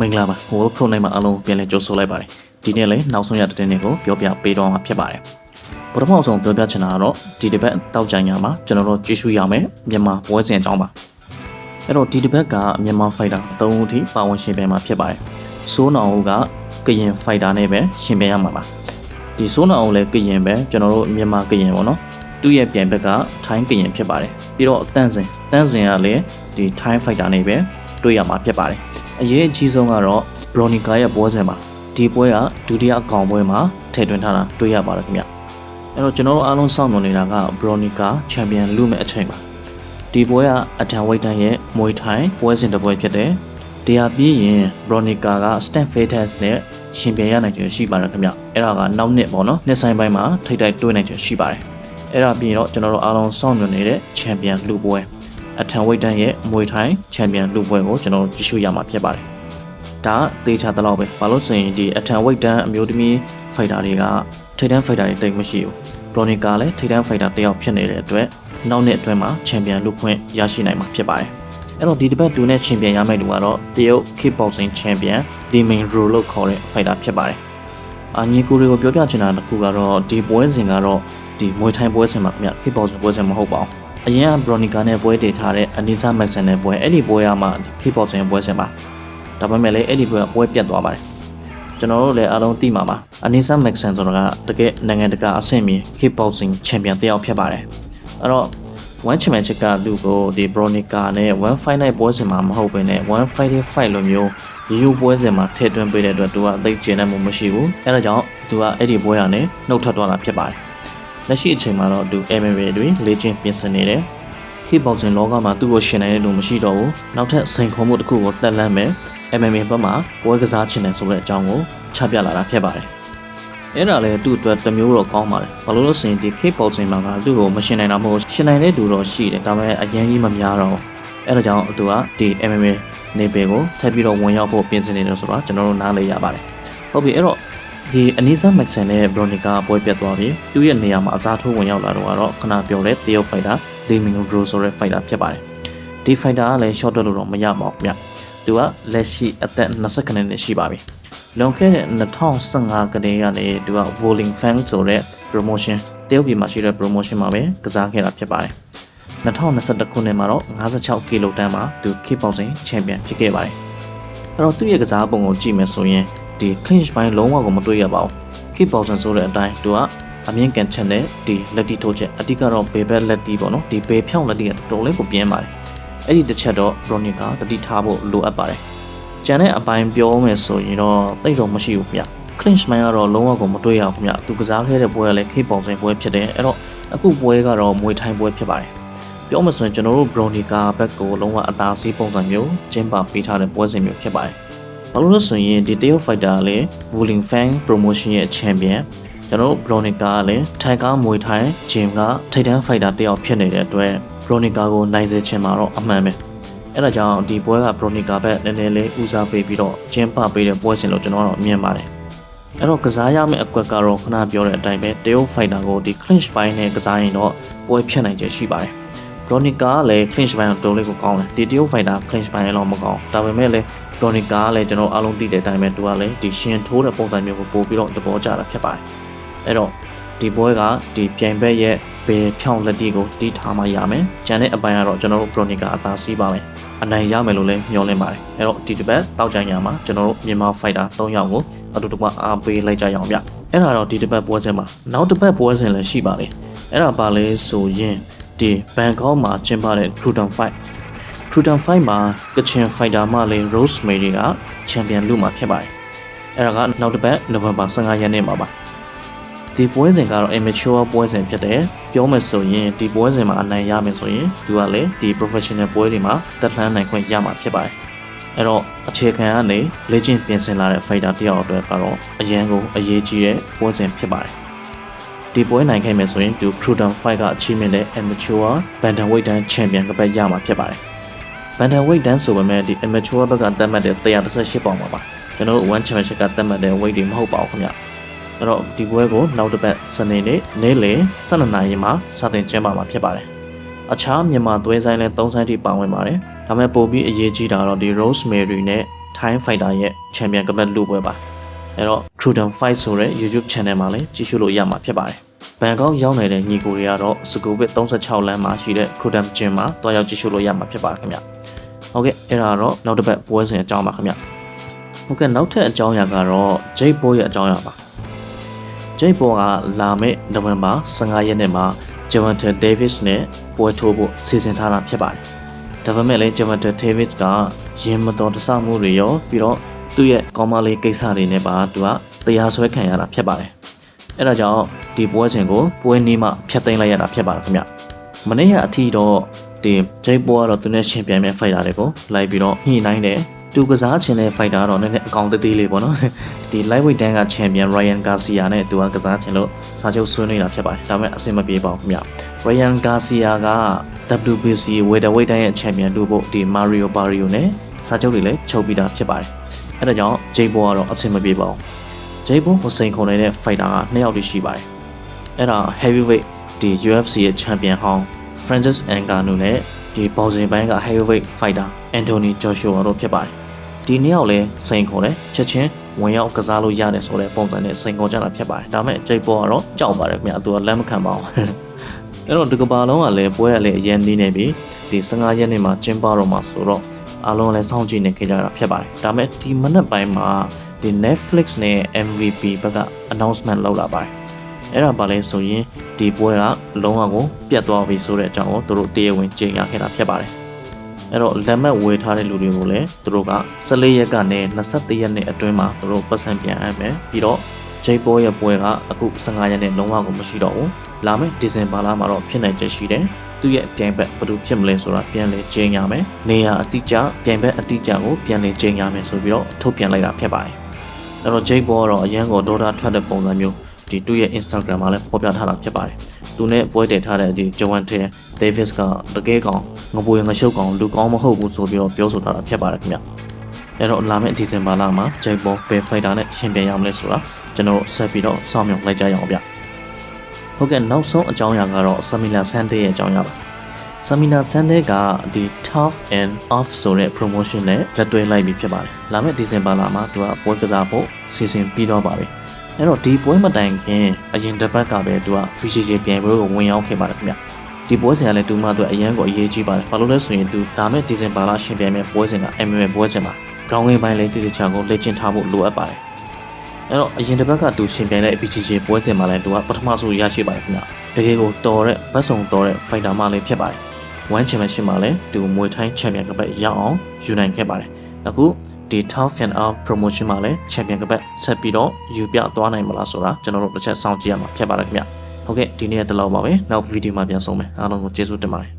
မင်္ဂလာပါ World Cup နိုင်မှာအားလုံးပြန်လည်ကြိုဆိုလိုက်ပါတယ်ဒီနေ့လည်းနောက်ဆုံးရတဲ့တင်တွေကိုပြောပြပေးတော့မှာဖြစ်ပါတယ်ပထမဆုံးပြောပြချင်တာကတော့ဒီတစ်ပတ်တောက်ကြညာမှာကျွန်တော်တို့ကြည့်ရှုရမယ်မြန်မာပွဲစဉ်အကြောင်းပါအဲ့တော့ဒီတစ်ပတ်ကမြန်မာဖိုက်တာအသုံးအထိပါဝင်ရှင်ပြိုင်မှာဖြစ်ပါတယ်စိုးနောင်ဦးကကရင်ဖိုက်တာနဲ့ပဲရှင်ပြိုင်ရမှာပါဒီစိုးနောင်ဦးလည်းကရင်ပဲကျွန်တော်တို့မြန်မာကရင်ပေါ့နော်သူ့ရဲ့ပြိုင်ဘက်ကထိုင်းကရင်ဖြစ်ပါတယ်ပြီးတော့တန့်စင်တန့်စင်ကလည်းဒီထိုင်းဖိုက်တာနဲ့ပဲတွေ့ရမှာဖြစ်ပါတယ် အရေးအကြီးဆုံးကတော့ဘရိုနီကာရဲ့ပွဲစဉ်မှာဒီပွဲကဒုတိယအကောင်ပွဲမှာထည့်သွင်းထားတာတွေ့ရပါတယ်ခင်ဗျအဲ့တော့ကျွန်တော်တို့အားလုံးစောင့်မျှော်နေတာကဘရိုနီကာချန်ပီယံလူမဲ့အချိန်ပါဒီပွဲကအထံဝိတ်တန်းရဲ့မွေထိုင်ပွဲစဉ်တစ်ပွဲဖြစ်တယ်တရားပြီးရင်ဘရိုနီကာက Stan Fates နဲ့ရှင်ပြိုင်ရနိုင်ခြင်းရှိပါတယ်ခင်ဗျအဲ့ဒါကနောက်နှစ်ပေါ့နော်နှစ်ဆိုင်ပိုင်းမှာထိပ်တိုက်တွေ့နိုင်ခြင်းရှိပါတယ်အဲ့ဒါပြီးရင်တော့ကျွန်တော်တို့အားလုံးစောင့်မျှော်နေတဲ့ချန်ပီယံလူပွဲ အထံဝိတ်တန်းရဲ့မွေထိုင်ချန်ပီယံလူပွဲကိုကျွန်တော်တို့ကြည့်ရှုရမှာဖြစ်ပါတယ်ဒါကသေချာတလောက်ပဲဘာလို့ဆိုရင်ဒီအထံဝိတ်တန်းအမျိုးသမီးဖိုက်တာတွေကထိပ်တန်းဖိုက်တာတွေတိတ်မရှိဘူးဘရိုနီကာလည်းထိပ်တန်းဖိုက်တာတစ်ယောက်ဖြစ်နေတဲ့အတွက်နောက်နှစ်အတွင်းမှာချန်ပီယံလူခွင့်ရရှိနိုင်မှာဖြစ်ပါတယ်အဲ့တော့ဒီတစ်ပတ်တူနဲ့ချန်ပီယံရမယ့်လူကတော့တရုတ် kickboxing champion Li Mingru လို့ခေါ်တဲ့ဖိုက်တာဖြစ်ပါတယ်အာညီကိုတွေကိုပြောပြချင်တာတစ်ခုကတော့ဒီပွဲစဉ်ကတော့ဒီမွေထိုင်ပွဲစဉ်မှာခင်ဗျ kickboxing ပွဲစဉ်မဟုတ်ပါဘူး အရင်က Bronica နဲ့ပွဲတည်ထားတဲ့ Anisa Maxon နဲ့ပွဲအဲ့ဒီပွဲကမှဒီ kickboxing ပွဲစဉ်ပါဒါပေမဲ့လည်းအဲ့ဒီပွဲကပွဲပြတ်သွားပါတယ်ကျွန်တော်တို့လည်းအားလုံးသိမှာပါ Anisa Maxon ဆိုတာကတကယ်နိုင်ငံတကာအဆင့်မီ kickboxing champion တစ်ယောက်ဖြစ်ပါတယ်အဲ့တော့ one championship ကလူကိုဒီ Bronica နဲ့ one fight night ပွဲစဉ်မှာမဟုတ်ဘဲနဲ့ one fighting fight လိုမျိုးရိုးရိုးပွဲစဉ်မှာထည့်သွင်းပေးတဲ့အတွက်သူကအသိကျင်တဲ့မှုမရှိဘူးအဲဒါကြောင့်သူကအဲ့ဒီပွဲရနဲ့နှုတ်ထွက်သွားတာဖြစ်ပါတယ် လက်ရှိအချိန်မှာတော့သူ MMA တွေလေ့ကျင့်ပြင်ဆင်နေတယ် kickboxing လောကမှာသူ့ကိုရှင်နိုင်တဲ့လူမရှိတော့ဘူးနောက်ထပ်စိန်ခေါ်မှုတစ်ခုကိုတက်လှမ်းမယ် MMA ဘက်မှာပွဲကစားချင်တယ်ဆိုတဲ့အကြောင်းကိုချပြလာတာဖြစ်ပါတယ်အဲ့ဒါလည်းသူ့အတွက်တစ်မျိုးတော့ကောင်းပါတယ်ဘာလို့လဲဆိုရင်ဒီ kickboxing မှာကသူ့ကိုမရှင်နိုင်တာမဟုတ်ရှင်နိုင်တဲ့သူတော့ရှိတယ်ဒါပေမဲ့အရင်ကြီးမများတော့ဘူးအဲ့ဒါကြောင့်သူကဒီ MMA နေပေကိုထပ်ပြီးတော့ဝင်ရောက်ဖို့ပြင်ဆင်နေတယ်ဆိုတော့ကျွန်တော်တို့နားလည်ရပါတယ်ဟုတ်ပြီအဲ့တော့ ဒီအနီးစားမက်ဆန်နဲ့ဘရိုနီကာပွဲပြတ်သွားပြီသူ့ရဲ့နေရာမှာအစားထိုးဝင်ရောက်လာတော့ကတော့ခဏပြောတဲ့တရုတ်ဖိုက်တာလီမင်ဂရိုဆိုတဲ့ဖိုက်တာဖြစ်ပါတယ်ဒီဖိုက်တာကလည်း short တက်လို့တော့မရပါဘူးဗျသူကလက်ရှိအသက်20ခနှစ်ရှိပါပြီလွန်ခဲ့တဲ့2015ကတည်းကနေသူက Bowling Fan ဆိုတဲ့ promotion တရုတ်ပြည်မှာရှိတဲ့ promotion မှာပဲကစားခဲ့တာဖြစ်ပါတယ်2021ခုနှစ်မှာတော့56ကီလိုတန်းမှာသူ kickboxing champion ဖြစ်ခဲ့ပါတယ်အဲ့တော့သူ့ရဲ့ကစားပုံကိုကြည့်မယ်ဆိုရင် ဒီ clinch ဘိုင်းလုံးဝကိုမတွေ့ရပါဘူး kickboxing ဆိုတဲ့အတိုင်းသူကအမြင့်ကန်ချက်နဲ့ဒီလက်တီထိုးချက်အတိကတော့ဘေဘက်လက်တီပေါ့နော်ဒီဘေဖြောင်းလက်တီကတော်လေးကိုပြင်းပါတယ်အဲ့ဒီတစ်ချက်တော့ Bronica တတိထားဖို့လိုအပ်ပါတယ်ကျန်တဲ့အပိုင်းပြောမယ်ဆိုရင်တော့တိတ်တော့မရှိဘူးဗျ clinch မိုင်းကတော့လုံးဝကိုမတွေ့ရဘူးဗျသူကစားခဲ့တဲ့ပွဲကလည်း kickboxing ပွဲဖြစ်တယ်အဲ့တော့အခုပွဲကတော့မွေထိုင်းပွဲဖြစ်ပါတယ်ပြောမှဆိုရင်ကျွန်တော်တို့ Bronica ဘက်ကိုလုံးဝအသာစီးပုံစံမျိုးကျင်းပပေးထားတဲ့ပွဲစဉ်မျိုးဖြစ်ပါတယ် ဘာလို့လဲဆိုရင်ဒီတရုတ် fighter ကလည်း Wuling Fang Promotion ရဲ့ champion ကျွန်တော်တို့ Bronica ကလည်းထိုင်ကားမွေထိုင်ဂျင်ကထိတ်တန်း fighter တယောက်ဖြစ်နေတဲ့အတွက် Bronica ကိုနိုင်စေချင်မှာတော့အမှန်ပဲအဲ့ဒါကြောင့်ဒီပွဲက Bronica ဘက်နည်းနည်းလေးဦးစားပေးပြီးတော့ကျင်းပပေးတဲ့ပွဲစဉ်လို့ကျွန်တော်ကတော့မြင်ပါတယ်အဲ့တော့ကစားရမယ့်အကွက်ကတော့ခဏပြောတဲ့အတိုင်းပဲတရုတ် fighter ကိုဒီ clinch ပိုင်းနဲ့ကစားရင်တော့ပွဲဖြတ်နိုင်ခြင်းရှိပါတယ် Bronica ကလည်း clinch ပိုင်းကိုတုံးလေးကိုကောင်းတယ်ဒီတရုတ် fighter clinch ပိုင်းလည်းမကောင်းဒါပေမဲ့လည်း Bronica ကလည်းကျွန်တော်အားလုံးသိတဲ့အတိုင်းပဲသူကလည်းဒီရှင်ထိုးတဲ့ပုံစံမျိုးကိုပို့ပြီးတော့သဘောကျတာဖြစ်ပါတယ်အဲ့တော့ဒီပွဲကဒီပြိုင်ဘက်ရဲ့ဘယ်ဖြောင်းလက်တီကိုတီးထားမှရမယ်ကျန်တဲ့အပိုင်းကတော့ကျွန်တော်တို့ Bronica အသာစီးပါမယ်အနိုင်ရမယ်လို့လည်းမျှော်လင့်ပါတယ်အဲ့တော့ဒီတစ်ပတ်တောက်ကြညာမှာကျွန်တော်တို့မြန်မာ fighter 3ယောက်ကိုအတူတူမှအားပေးလိုက်ကြရအောင်ဗျအဲ့ဒါတော့ဒီတစ်ပတ်ပွဲစဉ်မှာနောက်တစ်ပတ်ပွဲစဉ်လည်းရှိပါလေအဲ့ဒါပါလဲဆိုရင်ဒီဘန်ကောက်မှာကျင်းပတဲ့ Cruton Fight Cruton Fight မှာကချင် fighter မှလည်း Rosemary ကချန်ပီယံလူမှာဖြစ်ပါတယ်အဲ့ဒါကနောက်တစ်ပတ် November 15ရက်နေ့မှာပါဒီပွဲစဉ်ကတော့ amateur ပွဲစဉ်ဖြစ်တယ်ပြောမယ်ဆိုရင်ဒီပွဲစဉ်မှာအနိုင်ရမယ်ဆိုရင်သူကလည်းဒီ professional ပွဲတွေမှာတက်လှမ်းနိုင်ခွင့်ရမှာဖြစ်ပါတယ်အဲ့တော့အခြေခံကနေလေ့ကျင့်ပြင်ဆင်လာတဲ့ fighter တယောက်အတွက်ကတော့အရန်ကိုအရေးကြီးတဲ့ပွဲစဉ်ဖြစ်ပါတယ်ဒီပွဲနိုင်ခဲ့မယ်ဆိုရင်သူ Cruton Fight က achievement တဲ့ amateur bantamweight တန်း champion ကပတ်ရမှာဖြစ်ပါတယ် bantamweight တန်းဆိုပေမဲ့ဒီ amateur ဘက်ကသတ်မှတ်တဲ့118ပေါင်ပါပါကျွန်တော်တို့ one championship ကသတ်မှတ်တဲ့ weight တွေမဟုတ်ပါဘူးခင်ဗျအဲ့တော့ဒီပွဲကိုနောက်တစ်ပတ်စနေနေ့နေ့လယ်12နာရီမှာစတင်ကျင်းပမှာဖြစ်ပါတယ်အခြားမြန်မာသွေးဆိုင်လည်း3ဆိုင်ထိပါဝင်ပါတယ်ဒါပေမဲ့ပိုပြီးအရေးကြီးတာတော့ဒီ Rosemary နဲ့ Thai Fighter ရဲ့ Champion ကပတ်လူပွဲပါအဲ့တော့ Cruden Fight ဆိုတဲ့ YouTube Channel မှာလည်းကြည့်ရှုလို့ရမှာဖြစ်ပါတယ်ဘန်ကောက်ရောက်နေတဲ့ညီကိုတွေကတော့စကူဗစ်36လမ်းမှာရှိတဲ့ Cruden Gym မှာတွားရောက်ကြည့်ရှုလို့ရမှာဖြစ်ပါတယ်ခင်ဗျ ဟုတ်ကဲ့အဲ့ဒါတော့နောက်တစ်ပတ်ပွဲစဉ်အကြောင်းပါခင်ဗျဟုတ်ကဲ့နောက်ထပ်အကြောင်းအရာကတော့ Jade Boy ရဲ့အကြောင်းအရာပါဂျိတ်ဘောကလာမယ့်နိုဝင်ဘာ15ရက်နေ့မှာဂျဗန်တာဒေးဗစ်နဲ့ပွဲထိုးဖို့စီစဉ်ထားတာဖြစ်ပါတယ်။ဒါပေမဲ့လည်းဂျဗန်တာဒေးဗစ်ကရင်မတော်တဆမှုတွေရောပြီးတော့သူ့ရဲ့ကောင်းမလေးကိစ္စတွေနဲ့ပါသူကတရားစွဲခံရတာဖြစ်ပါတယ်။အဲဒါကြောင့်ဒီပွဲစဉ်ကိုပွဲနေမှဖျက်သိမ်းလိုက်ရတာဖြစ်ပါတယ်ခင်ဗျ။မနေ့ကအထီတော့ ဒီဂျိတ်ဘောကတော့သူနဲ့ရှင်ပြန်မဲ့ဖိုက်တာတွေကိုလိုက်ပြီးတော့ညှိနှိုင်းတယ်သူကစားချင်တဲ့ fighter တော့နည်းနည်းအကောင်သေးသေးလေးပေါ့နော်ဒီ lightweight dan က champion Ryan Garcia နဲ့သူကကစားချင်လို့စာချုပ်ဆွေးနွေးတာဖြစ်ပါတယ်ဒါပေမဲ့အဆင်မပြေပါဘူးခင်ဗျ Ryan Garcia က WBC welterweight dan ရဲ့ champion လို့ဖို့ဒီ Mario Barrio နဲ့စာချုပ်တွေလည်းချုပ်ပြီးသားဖြစ်ပါတယ်အဲဒါကြောင့် Jay Paul ကတော့အဆင်မပြေပါဘူး Jay Paul ကိုစိန်ခုံနေတဲ့ fighter ကနှစ်ယောက်တည်းရှိပါတယ်အဲ့ဒါ heavyweight ဒီ UFC ရဲ့ champion ဟောင်း Francis Ngannou နဲ့ဒီဘော်စင်ပိုင်းက heavyweight fighter Anthony Joshua တို့ဖြစ်ပါတယ်ဒီနှစ်ယောက်လည်းစိန်ခေါ်တယ်ချက်ချင်းဝင်ရောက်ကစားလို့ရတယ်ဆိုတဲ့ပုံစံနဲ့စိန်ခေါ်ကြတာဖြစ်ပါတယ်ဒါပေမဲ့ဂျိတ်ဘောကတော့ကြောက်ပါတယ်ခင်ဗျာသူကလက်မခံပါဘူးအဲ့တော့ဒီကဘာလုံးကလည်းပွဲကလည်းအရင်နေနေပြီဒီ15ရက်နေ့မှာကျင်းပတော့မှာဆိုတော့အားလုံးလည်းစောင့်ကြည့်နေကြတာဖြစ်ပါတယ်ဒါပေမဲ့ဒီမနက်ပိုင်းမှာဒီ Netflix နဲ့ MVP ဘက်က announcement လုပ်လာပါတယ် အဲ့ဒါပါလဲဆိုရင်ဒီပွဲကလုံးဝကိုပြတ်သွားပြီဆိုတဲ့အကြောင်းကိုသူတို့တရားဝင်ကြေညာခဲ့တာဖြစ်ပါတယ်အဲ့တော့လက်မှတ်ဝယ်ထားတဲ့လူတွေကိုလည်းသူတို့က14ရက်ကနေ21ရက်နေ့အတွင်းမှာသူတို့ပတ်စံပြန်အပ်မယ်ပြီးတော့ဂျိတ်ဘောရဲ့ပွဲကအခု15ရက်နေ့လုံးဝကိုမရှိတော့ဘူးလာမယ့်ဒီဇင်ဘာလမှာတော့ဖြစ်နိုင်ချက်ရှိတယ်သူ့ရဲ့ပြိုင်ဘက်ဘယ်လိုဖြစ်မလဲဆိုတာပြန်လေကြေညာမယ်နေရာအတိအကျပြိုင်ဘက်အတိအကျကိုပြန်လေကြေညာမယ်ဆိုပြီးတော့ထုတ်ပြန်လိုက်တာဖြစ်ပါတယ်အဲ့တော့ဂျိတ်ဘောကတော့အရန်ကိုဒေါတာထွက်တဲ့ပုံစံမျိုး ဒီသူ့ရဲ့ Instagram မှာလည်းဖော်ပြထားတာဖြစ်ပါတယ်သူနဲ့ပွဲတည်ထားတဲ့ဒီ Joan Taylor Davis ကတကယ်ကောင်ငပွေငရှုပ်ကောင်လူကောင်းမဟုတ်ဘူးဆိုပြီးတော့ပြောဆိုထားတာဖြစ်ပါတယ်ခင်ဗျအဲ့တော့လာမယ့်ဒီဇင်ဘာလမှာဂျိုက်ဘောဘယ်ဖိုက်တာနဲ့ရှင်ပြန်ရမလဲဆိုတာကျွန်တော်ဆက်ပြီးတော့စောင့်မျှော်လိုက်ကြရအောင်ဗျဟုတ်ကဲ့နောက်ဆုံးအကြောင်းအရာကတော့ဆာမီလာဆန်ဒေးရဲ့အကြောင်းအရာပါဆာမီနာဆန်ဒေးကဒီ Tough and Off ဆိုတဲ့ promotion နဲ့လက်တွဲလိုက်ပြီးဖြစ်ပါတယ်လာမယ့်ဒီဇင်ဘာလမှာသူကပွဲကစားဖို့စီစဉ်ပြီးတော့ပါပြီ အဲ့တော့ဒီပွဲမတိုင်ခင်အရင်တစ်ပတ်ကပဲသူက BJJ ပြန်ပွဲကိုဝင်ရောက်ခဲ့ပါတယ်ခင်ဗျဒီပွဲစဉ်ကလည်းသူမှသူအရန်ကိုအရေးကြီးပါတယ်ဘာလို့လဲဆိုရင်သူဒါမဲ့ဒီဇင်ဘာလရှင်ပြန်မဲ့ပွဲစဉ်က MMA ပွဲစဉ်မှာခေါင်းငယ်ပိုင်းလေးတည်တည်ချာကိုလက်ကျင့်ထားဖို့လိုအပ်ပါတယ်အဲ့တော့အရင်တစ်ပတ်ကသူရှင်ပြန်တဲ့ BJJ ပွဲစဉ်မှာလည်းသူကပထမဆုံးရရှိပါတယ်ခင်ဗျတကယ်ကိုတော်တဲ့ဘတ်စုံတော်တဲ့ fighter မလေးဖြစ်ပါတယ် One Championship မှာလည်းသူမွေထိုင်း Champion ကပတ်ရအောင်ယူနိုင်ခဲ့ပါတယ်အခု ဒီ Tough and Out promotion မှာလည်း Champion ကပတ်ဆက်ပြီးတော့ယူပြသွားနိုင်မလားဆိုတာကျွန်တော်တို့တစ်ချက်စောင့်ကြည့်ရမှာဖြစ်ပါတယ်ခင်ဗျဟုတ်ကဲ့ဒီနေ့တလောက်ပါပဲနောက်ဗီဒီယိုမှာပြန်ဆုံးမယ်အားလုံးကိုကျေးဇူးတင်ပါတယ်